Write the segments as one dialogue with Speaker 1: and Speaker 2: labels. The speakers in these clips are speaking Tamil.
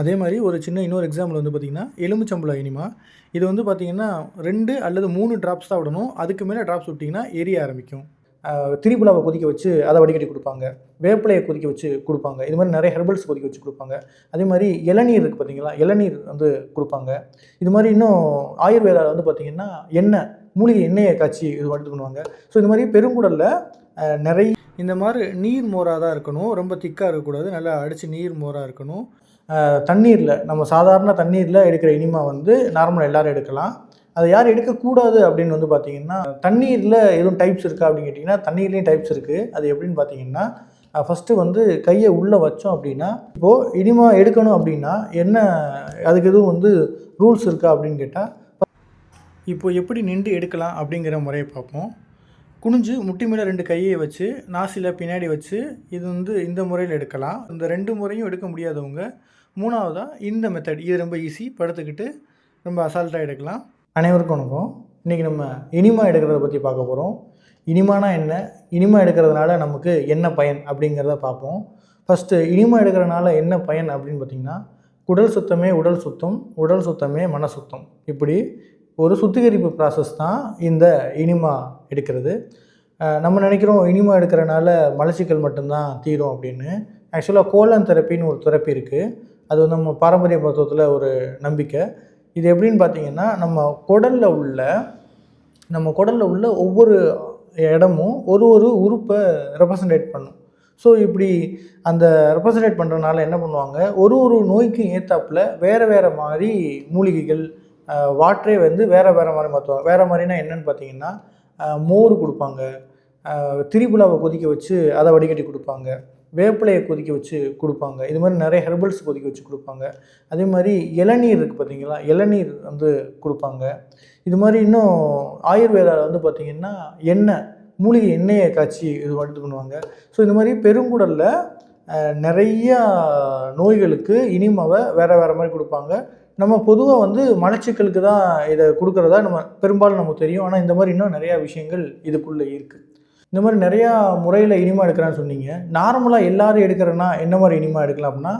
Speaker 1: அதே மாதிரி ஒரு சின்ன இன்னொரு எக்ஸாம்பிள் வந்து பார்த்திங்கன்னா எலுமிச்சம்பழம் இனிமா. இது வந்து பார்த்திங்கன்னா ரெண்டு அல்லது மூணு ட்ராப்ஸ் தான் விடணும். அதுக்கு மேலே ட்ராப்ஸ் விட்டிங்கன்னா எரிய ஆரம்பிக்கும். திரிபுலாவை கொதிக்க வச்சு அதை வடிகட்டி கொடுப்பாங்க. வேப்பிலையை கொதிக்க வச்சு கொடுப்பாங்க. இது மாதிரி நிறைய ஹெர்பல்ஸ் கொதிக்க வச்சு கொடுப்பாங்க. அதே மாதிரி இளநீர் இருக்குது பார்த்தீங்களா இளநீர் வந்து கொடுப்பாங்க. இது மாதிரி இன்னும் ஆயுர்வேதாவில் வந்து பார்த்திங்கன்னா எண்ணெய் மூலிகை எண்ணெயை காய்ச்சி இது வந்து பண்ணுவாங்க. ஸோ இந்த மாதிரி பெருங்குடலில் நிறைய இந்த மாதிரி நீர் மோராக தான் இருக்கணும். ரொம்ப திக்காக இருக்கக்கூடாது. நல்லா அடித்து நீர் மோராக இருக்கணும். தண்ணீரில் நம்ம சாதாரண தண்ணீரில் எடுக்கிற இனிமா வந்து நார்மலாக எல்லோரும் எடுக்கலாம். அதை யார் எடுக்கக்கூடாது அப்படின்னு வந்து பார்த்தீங்கன்னா தண்ணீரில் எதுவும் டைப்ஸ் இருக்கா அப்படின்னு கேட்டிங்கன்னா தண்ணீர்லேயும் டைப்ஸ் இருக்குது அது எப்படின்னு பார்த்தீங்கன்னா ஃபஸ்ட்டு வந்து கையை உள்ளே வச்சோம் அப்படின்னா இப்போது இனிமா எடுக்கணும் அப்படின்னா என்ன அதுக்கு எதுவும் வந்து ரூல்ஸ் இருக்கா அப்படின்னு கேட்டால் இப்போ எப்படி நின்று எடுக்கலாம் அப்படிங்கிற முறையை பார்ப்போம். குனிஞ்சு முட்டி மேலே ரெண்டு கையை வச்சு நாசியில் பின்னாடி வச்சு இது வந்து இந்த முறையில் எடுக்கலாம். இந்த ரெண்டு முறையும் எடுக்க முடியாதவங்க மூணாவதாக இந்த மெத்தட் இது ரொம்ப ஈஸி படுத்துக்கிட்டு ரொம்ப அசால்ட்டாக எடுக்கலாம். அனைவருக்கும் வணக்கம். இன்றைக்கி நம்ம இனிமா எடுக்கிறத பற்றி பார்க்க போகிறோம் இனிமானா என்ன? இனிமா எடுக்கிறதுனால நமக்கு என்ன பயன் அப்படிங்கிறத பார்ப்போம். ஃபஸ்ட்டு இனிமா எடுக்கிறதுனால என்ன பயன் அப்படின்னு பார்த்திங்கன்னா குடல் சுத்தமே உடல் சுத்தம் உடல் சுத்தமே மன சுத்தம் இப்படி ஒரு சுத்திகரிப்பு ப்ராசஸ் தான் இந்த இனிமா எடுக்கிறது. நம்ம நினைக்கிறோம் இனிமா எடுக்கிறனால மலச்சிக்கல் மட்டும்தான் தீரும் அப்படின்னு. ஆக்சுவலாக கோலன் தெரப்பின்னு ஒரு தெரப்பி இருக்குது அது வந்து நம்ம பாரம்பரிய மருத்துவத்தில் ஒரு நம்பிக்கை. இது எப்படின்னு பார்த்தீங்கன்னா நம்ம குடலில் உள்ள நம்ம குடலில் உள்ள ஒவ்வொரு இடமும் ஒரு ஒரு உறுப்பை ரெப்ரசன்டேட் பண்ணும். ஸோ இப்படி அந்த ரெப்ரசன்டேட் பண்ணுறதுனால என்ன பண்ணுவாங்க? ஒரு ஒரு நோய்க்கும் ஏற்றாப்பில் வேறு வேறு மாதிரி மூலிகைகள் வாட்டரே வந்து வேறு வேறு மாதிரி மாற்றுவாங்க வேறு மாதிரினா என்னன்னு பார்த்தீங்கன்னா மோர் கொடுப்பாங்க. திரிபுலாவை கொதிக்க வச்சு அதை வடிகட்டி கொடுப்பாங்க. வேப்பிலையை கொதிக்க வச்சு கொடுப்பாங்க. இது மாதிரி நிறைய ஹெர்பல்ஸ் கொதிக்க வச்சு கொடுப்பாங்க. அதே மாதிரி இளநீர் இருக்குது பார்த்தீங்களா இளநீர் வந்து கொடுப்பாங்க. இது மாதிரி இன்னும் ஆயுர்வேதாவில் வந்து பார்த்திங்கன்னா எண்ணெய் மூலிகை எண்ணெயை காய்ச்சி இது வந்து பண்ணுவாங்க. ஸோ இந்த மாதிரி பெருங்குடலில் நிறையா நோய்களுக்கு இனிமாவை வேறு வேறு மாதிரி கொடுப்பாங்க. நம்ம பொதுவாக வந்து மலச்சிக்கலுக்கு தான் இதை கொடுக்குறதா நம்ம பெரும்பாலும் நமக்கு தெரியும். ஆனால் இந்த மாதிரி இன்னும் நிறையா விஷயங்கள் இதுக்குள்ளே இருக்குது இந்த மாதிரி நிறையா முறையில் இனிமா எடுக்கிறான்னு சொன்னீங்க. நார்மலாக எல்லாரும் எடுக்கிறேன்னா என்ன மாதிரி இனிமா எடுக்கலாம் அப்படின்னா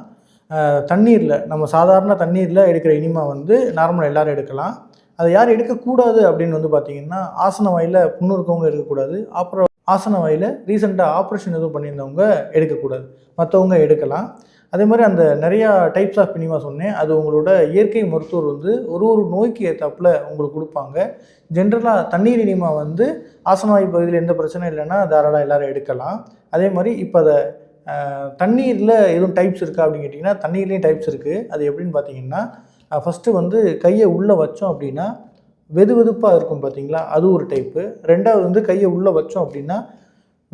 Speaker 1: தண்ணீரில் நம்ம சாதாரண தண்ணீரில் எடுக்கிற இனிமா வந்து நார்மலாக எல்லாரும் எடுக்கலாம். அதை யார் எடுக்கக்கூடாது அப்படின்னு வந்து பார்த்தீங்கன்னா ஆசன வாயில் புண்ணு இருக்கவங்க எடுக்கக்கூடாது. அப்புறம் ஆசன வாயில் ரீசெண்டாக ஆப்ரேஷன் எதுவும் பண்ணியிருந்தவங்க எடுக்கக்கூடாது. மற்றவங்க எடுக்கலாம். அதே மாதிரி அந்த நிறையா டைப்ஸ் ஆஃப் பினிமா சொன்னேன். அது உங்களோட இயற்கை மருத்துவர் வந்து ஒரு ஒரு நோய்க்கு ஏற்றாப்புல உங்களுக்கு கொடுப்பாங்க. ஜென்ரலாக தண்ணீர் இனிமா வந்து ஆசனவாயு பகுதியில் எந்த பிரச்சனையும் இல்லைன்னா தாராளம் எல்லோரும் எடுக்கலாம். அதே மாதிரி இப்போ அதை தண்ணீரில் எதுவும் டைப்ஸ் இருக்கா அப்படின்னு கேட்டிங்கன்னா தண்ணீர்லேயும் டைப்ஸ் இருக்குது அது எப்படின்னு பார்த்தீங்கன்னா ஃபஸ்ட்டு வந்து கையை உள்ளே வச்சோம் அப்படின்னா வெது வெதுப்பாக இருக்கும் பார்த்தீங்களா அது ஒரு டைப்பு ரெண்டாவது வந்து கையை உள்ளே வச்சோம் அப்படின்னா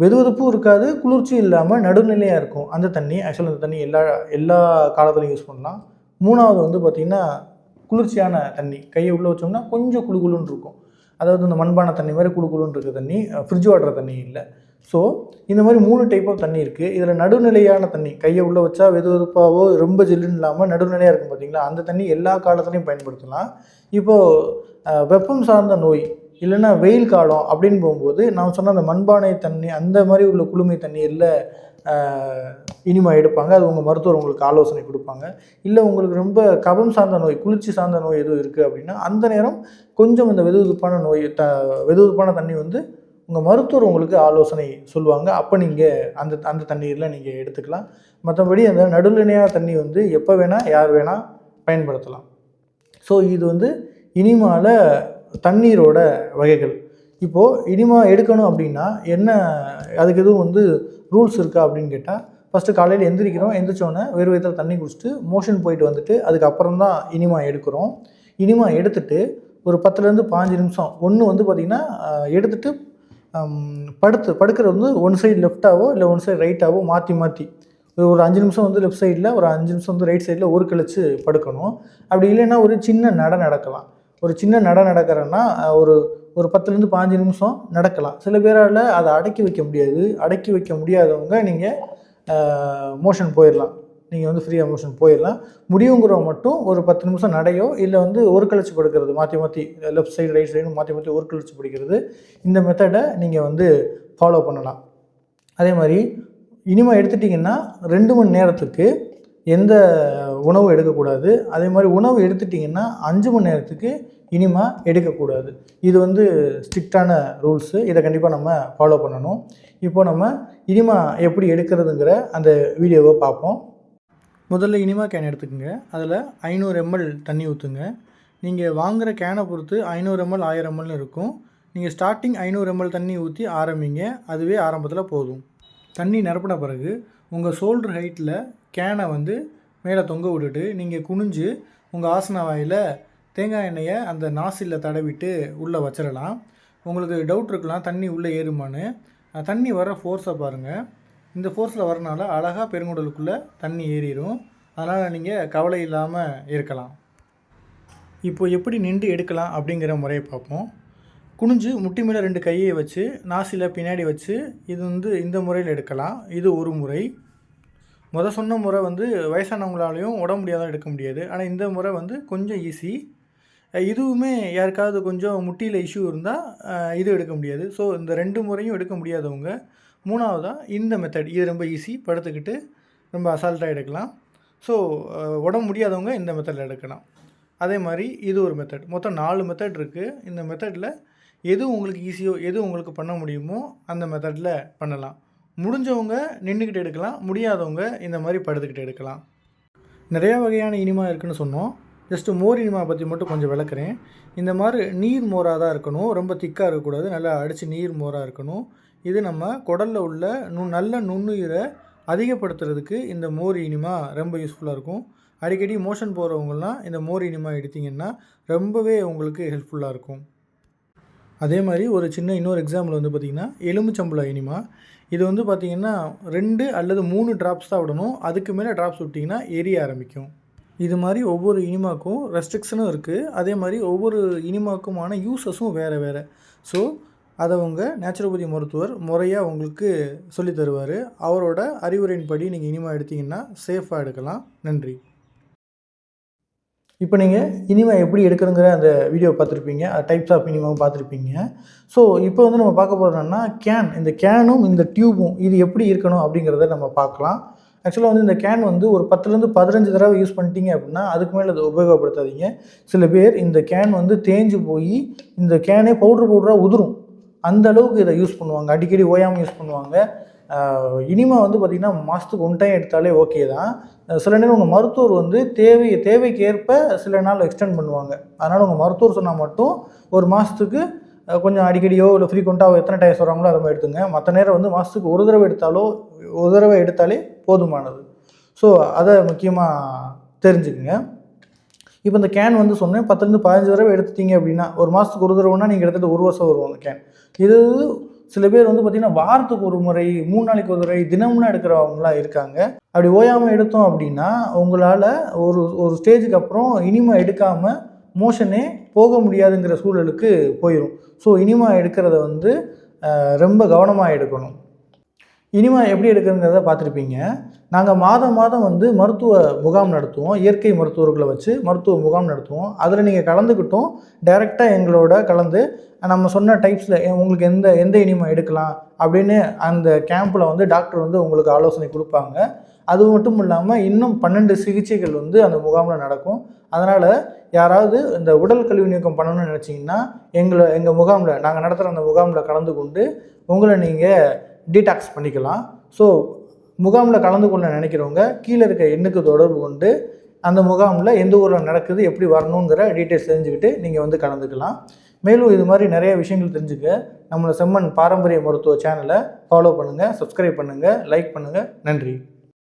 Speaker 1: வெது வெதுப்பும் இருக்காது குளிர்ச்சியும் இல்லாமல் நடுநிலையாக இருக்கும். அந்த தண்ணி ஆக்சுவலாக அந்த தண்ணி எல்லா எல்லா காலத்துலையும் யூஸ் பண்ணலாம். மூணாவது வந்து பார்த்திங்கன்னா குளிர்ச்சியான தண்ணி. கையை உள்ளே வச்சோம்னா கொஞ்சம் குழுகுலுன்னு இருக்கும். அதாவது இந்த மண்பானை தண்ணி மாதிரி குழுகுலுன்னு இருக்க தண்ணி ஃப்ரிட்ஜ் வாட்டர் தண்ணி இல்லை. ஸோ இந்த மாதிரி மூணு டைப் ஆஃப் தண்ணி இருக்குது இதில் நடுநிலையான தண்ணி கையை உள்ளே வச்சா வெது வெதுப்பாவோ ரொம்ப ஜில்லுன்னு இல்லாமல் நடுநிலையாக இருக்கும் பார்த்தீங்களா அந்த தண்ணி எல்லா காலத்துலையும் பயன்படுத்தலாம். இப்போது வெப்பம் சார்ந்த நோய் இல்லைன்னா வெயில் காலம் அப்படின்னு போகும்போது நான் சொன்ன அந்த மண்பானை தண்ணி அந்த மாதிரி உள்ள குளுமை தண்ணீரில் இனிமா எடுப்பாங்க. அது உங்கள் மருத்துவர் உங்களுக்கு ஆலோசனை கொடுப்பாங்க. இல்லை உங்களுக்கு ரொம்ப கபம் சார்ந்த நோய் குளிர்ச்சி சார்ந்த நோய் எதுவும் இருக்குது அப்படின்னா அந்த நேரம் கொஞ்சம் இந்த வெதுவெதுப்பான நோய் த வெதுவெதுப்பான தண்ணி வந்து உங்கள் மருத்துவர் உங்களுக்கு ஆலோசனை சொல்லுவாங்க. அப்போ நீங்கள் அந்த அந்த தண்ணீரில் நீங்கள் எடுத்துக்கலாம். மற்றபடி அந்த நடுநிலையான தண்ணி வந்து எப்போ வேணால் யார் வேணால் பயன்படுத்தலாம். ஸோ இது வந்து இனிமாவில் தண்ணீரோட வகைகள். இப்போது இனிமா எடுக்கணும் அப்படின்னா என்ன அதுக்கு எதுவும் வந்து ரூல்ஸ் இருக்கா அப்படின்னு கேட்டால் ஃபஸ்ட்டு காலையில் எந்திரிக்கிறோம் எந்திரிச்சோன்னே வெறும் வயிற்றில் தண்ணி குடிச்சிட்டு மோஷன் போயிட்டு வந்துட்டு அதுக்கப்புறம் தான் இனிமா எடுக்கிறோம். இனிமா எடுத்துட்டு ஒரு பத்துலேருந்து பாஞ்சு நிமிஷம் ஒன்று வந்து பார்த்திங்கன்னா எடுத்துட்டு படுத்து படுக்கிறது வந்து ஒன் சைடு லெஃப்டாவோ இல்லை ஒன் சைடு ரைட்டாவோ மாற்றி மாற்றி ஒரு அஞ்சு நிமிஷம் வந்து லெஃப்ட் சைடில் ஒரு அஞ்சு நிமிஷம் வந்து ரைட் சைடில் ஒரு கழிச்சு படுக்கணும். அப்படி இல்லைன்னா ஒரு சின்ன நட நடக்கலாம். ஒரு சின்ன நட நடக்கிறன்னா ஒரு ஒரு பத்துலேருந்து பாஞ்சு நிமிஷம் நடக்கலாம். சில பேரால் அதை அடக்கி வைக்க முடியாது. அடக்கி வைக்க முடியாதவங்க நீங்கள் மோஷன் போயிடலாம் நீங்கள் வந்து ஃப்ரீயாக மோஷன் போயிடலாம் முடியுங்கிறவங்க மட்டும் ஒரு பத்து நிமிஷம் நடையோ இல்லை வந்து ஒரு கழிச்சு படுக்கிறது மாற்றி மாற்றி லெஃப்ட் சைடு ரைட் சைடு மாற்றி மாற்றி ஒரு கழிச்சு படிக்கிறது இந்த மெத்தடை நீங்கள் வந்து ஃபாலோ பண்ணலாம். அதே மாதிரி இனிமேல் எடுத்துட்டிங்கன்னா ரெண்டு மணி நேரத்துக்கு எந்த உணவும் எடுக்கக்கூடாது. அதே மாதிரி உணவு எடுத்துட்டிங்கன்னா அஞ்சு மணி நேரத்துக்கு இனிமா எடுக்கக்கூடாது. இது வந்து ஸ்ட்ரிக்டான ரூல்ஸு. இதை கண்டிப்பாக நம்ம ஃபாலோ பண்ணணும். இப்போ நம்ம இனிமா எப்படி எடுக்கிறதுங்கிற அந்த வீடியோவை பார்ப்போம். முதல்ல இனிமா கேன் எடுத்துக்கோங்க. அதில் ஐநூறு எம்எல் தண்ணி ஊற்றுங்க நீங்கள் வாங்குகிற கேனை பொறுத்து ஐநூறு எம்எல் ஆயிரம் எம்எல்னு இருக்கும். நீங்கள் ஸ்டார்டிங் ஐநூறு எம்எல் தண்ணி ஊற்றி ஆரம்பிங்க. அதுவே ஆரம்பத்தில் போதும். தண்ணி நிரப்பின பிறகு உங்கள் ஷோல்டர் ஹைட்டில் கேனை வந்து மேலே தொங்க விட்டுட்டு நீங்கள் குனிஞ்சு உங்கள் ஆசன வாயில் தேங்காய் எண்ணெயை அந்த நாசிலில் தடவிட்டு உள்ளே வச்சிடலாம் உங்களுக்கு டவுட் இருக்கலாம் தண்ணி உள்ளே ஏறுமான்னு. தண்ணி வர ஃபோர்ஸை பாருங்கள் இந்த ஃபோர்ஸில் வரனால அழகாக பெருங்குடலுக்குள்ளே தண்ணி ஏறிடும் அதனால் நீங்கள் கவலை இல்லாமல் இருக்கலாம். இப்போ எப்படி நின்று எடுக்கலாம் அப்படிங்கிற முறையை பார்ப்போம். குனிஞ்சு முட்டி மேலே ரெண்டு கையை வச்சு நாசியில் பின்னாடி வச்சு இது வந்து இந்த முறையில் எடுக்கலாம். இது ஒரு முறை. முத சொன்ன முறை வந்து வயசானவங்களாலையும் உடம்பு முடியாத எடுக்க முடியாது. ஆனால் இந்த முறை வந்து கொஞ்சம் ஈஸி இதுவுமே யாருக்காவது கொஞ்சம் முட்டியில் இஷ்யூ இருந்தால் இது எடுக்க முடியாது. ஸோ இந்த ரெண்டு முறையும் எடுக்க முடியாதவங்க மூணாவதாக இந்த மெத்தட் இது ரொம்ப ஈஸி படுத்துக்கிட்டு ரொம்ப அசால்ட்டாக எடுக்கலாம். ஸோ உடம்பு முடியாதவங்க இந்த மெத்தடில் எடுக்கலாம். அதே மாதிரி இது ஒரு மெத்தட் மொத்தம் நாலு மெத்தட் இருக்குது இந்த மெத்தடில் எது உங்களுக்கு ஈஸியோ எது உங்களுக்கு பண்ண முடியுமோ அந்த மெத்தடில் பண்ணலாம். முடிஞ்சவங்க நின்றுக்கிட்டு எடுக்கலாம் முடியாதவங்க இந்த மாதிரி படுத்துக்கிட்டு எடுக்கலாம். நிறையா வகையான இனிமா இருக்குதுன்னு சொன்னோம். ஜஸ்ட்டு மோர் இனிமா பற்றி மட்டும் கொஞ்சம் விளக்குறேன். இந்த மாதிரி நீர் மோராக தான் இருக்கணும். ரொம்ப திக்காக இருக்கக்கூடாது. நல்லா அடித்து நீர் மோராக இருக்கணும். இது நம்ம குடலில் உள்ள நு நல்ல நுண்ணுயிரை அதிகப்படுத்துறதுக்கு இந்த மோர் இனிமா ரொம்ப யூஸ்ஃபுல்லாக இருக்கும். அடிக்கடி மோஷன் போகிறவங்கலாம் இந்த மோர் இனிமா எடுத்திங்கன்னா ரொம்பவே உங்களுக்கு ஹெல்ப்ஃபுல்லாக இருக்கும். அதே மாதிரி ஒரு சின்ன இன்னொரு எக்ஸாம்பிள் வந்து பார்த்திங்கன்னா எலுமிச்சம்பழம் இனிமா. இது வந்து பார்த்திங்கன்னா ரெண்டு அல்லது மூணு ட்ராப்ஸ் தான் விடணும். அதுக்கு மேலே ட்ராப்ஸ் விட்டிங்கன்னா எரிய ஆரம்பிக்கும். இது மாதிரி ஒவ்வொரு இனிமாக்கும் ரெஸ்ட்ரிக்ஷனும் இருக்குது அதே மாதிரி ஒவ்வொரு இனிமாக்குமான யூசஸும் வேறு வேறு. ஸோ அதை உங்கள் நேச்சுரோபதி மருத்துவர் முறையாக உங்களுக்கு சொல்லித்தருவார் அவரோட அறிவுரையின்படி நீங்கள் இனிமா எடுத்தீங்கன்னா சேஃபாக எடுக்கலாம். நன்றி. இப்போ நீங்கள் இனிமா எப்படி எடுக்கணுங்கிற அந்த வீடியோ பார்த்துருப்பீங்க. டைப்ஸ் ஆஃப் இனிமாவும் பார்த்துருப்பீங்க. ஸோ இப்போ வந்து நம்ம பார்க்க போகிறோம்னா கேன் இந்த கேனும் இந்த டியூபும் இது எப்படி இருக்கணும் அப்படிங்கிறத நம்ம பார்க்கலாம். ஆக்சுவலாக வந்து இந்த கேன் வந்து ஒரு பத்துலேருந்து பதினஞ்சு தடவை யூஸ் பண்ணிட்டீங்க அப்படின்னா அதுக்கு மேலே அதை உபயோகப்படுத்தாதீங்க. சில பேர் இந்த கேன் வந்து தேஞ்சு போய் இந்த கேனே பவுட்ரு பவுடராக உதிரும். அந்த அளவுக்கு இதை யூஸ் பண்ணுவாங்க. அடிக்கடி ஓயாமல் யூஸ் பண்ணுவாங்க. இனிமா வந்து பார்த்திங்கன்னா மாதத்துக்கு ஒன் டைம் எடுத்தாலே ஓகே தான். சில நேரம் உங்கள் மருத்துவர் வந்து தேவை தேவைக்கு ஏற்ப சில நாள் எக்ஸ்டெண்ட் பண்ணுவாங்க. அதனால் உங்கள் மருத்துவர் சொன்னால் மட்டும் ஒரு மாதத்துக்கு கொஞ்சம் அடிக்கடியோ இல்லை ஃப்ரீக்வெண்ட்டாக எத்தனை டைம் சொல்கிறாங்களோ அதை மாதிரி எடுத்துங்க. மற்ற நேரம் வந்து மாதத்துக்கு ஒரு தடவை எடுத்தாலோ ஒரு தடவை எடுத்தாலே போதுமானது. ஸோ அதை முக்கியமாக தெரிஞ்சுக்குங்க. இப்போ இந்த கேன் வந்து சொன்னேன் பத்துலேருந்து பதினஞ்சு தடவை எடுத்துட்டீங்க அப்படின்னா ஒரு மாதத்துக்கு ஒரு தடவைனா நீங்கள் எடுத்துகிட்டு ஒரு வருஷம் வரும் அந்த கேன் இது சில பேர் வந்து பார்த்திங்கன்னா வாரத்துக்கு ஒரு முறை மூணு நாளைக்கு ஒரு முறை தினம்லாம் எடுக்கிறவங்களாம் இருக்காங்க. அப்படி ஓயாமல் எடுத்தோம் அப்படின்னா உங்களால் ஒரு ஒரு ஸ்டேஜுக்கு அப்புறம் இனிமா எடுக்காமல் மோஷனே போக முடியாதுங்கிற சூழலுக்கு போயிடும் ஸோ இனிமா எடுக்கிறத வந்து ரொம்ப கவனமாக எடுக்கணும். இனிமேல் எப்படி எடுக்கிறதுங்கிறத பார்த்துருப்பீங்க. நாங்கள் மாதம் மாதம் வந்து மருத்துவ முகாம் நடத்துவோம். இயற்கை மருத்துவர்களை வச்சு மருத்துவ முகாம் நடத்துவோம். அதில் நீங்கள் கலந்துக்கிட்டும் டைரெக்டாக எங்களோட கலந்து நம்ம சொன்ன டைப்ஸில் உங்களுக்கு எந்த எந்த இனிமை எடுக்கலாம் அப்படின்னு அந்த கேம்பில் வந்து டாக்டர் வந்து உங்களுக்கு ஆலோசனை கொடுப்பாங்க. அது மட்டும் இல்லாமல் இன்னும் பன்னெண்டு சிகிச்சைகள் வந்து அந்த முகாமில் நடக்கும். அதனால் யாராவது இந்த உடல் கல்வி நீக்கம் பண்ணணும்னு நினச்சிங்கன்னா எங்களை எங்கள் முகாமில் நாங்கள் நடத்துகிற அந்த முகாமில் கலந்து கொண்டு உங்களை நீங்கள் டீடாக்ஸ் பண்ணிக்கலாம். ஸோ முகாமில் கலந்து கொள்ள நினைக்கிறவங்க கீழே இருக்க எண்ணுக்கு தொடர்பு கொண்டு அந்த முகாமில் எந்த ஊரில் நடக்குது எப்படி வரணுங்கிற டீட்டெயில்ஸ் தெரிஞ்சுக்கிட்டு நீங்கள் வந்து கலந்துக்கலாம். மேலும் இது மாதிரி நிறைய விஷயங்கள் தெரிஞ்சுக்க நம்மளை செம்மன் பாரம்பரிய மருத்துவ சேனலை ஃபாலோ பண்ணுங்கள் சப்ஸ்கிரைப் பண்ணுங்கள் லைக் பண்ணுங்கள் நன்றி.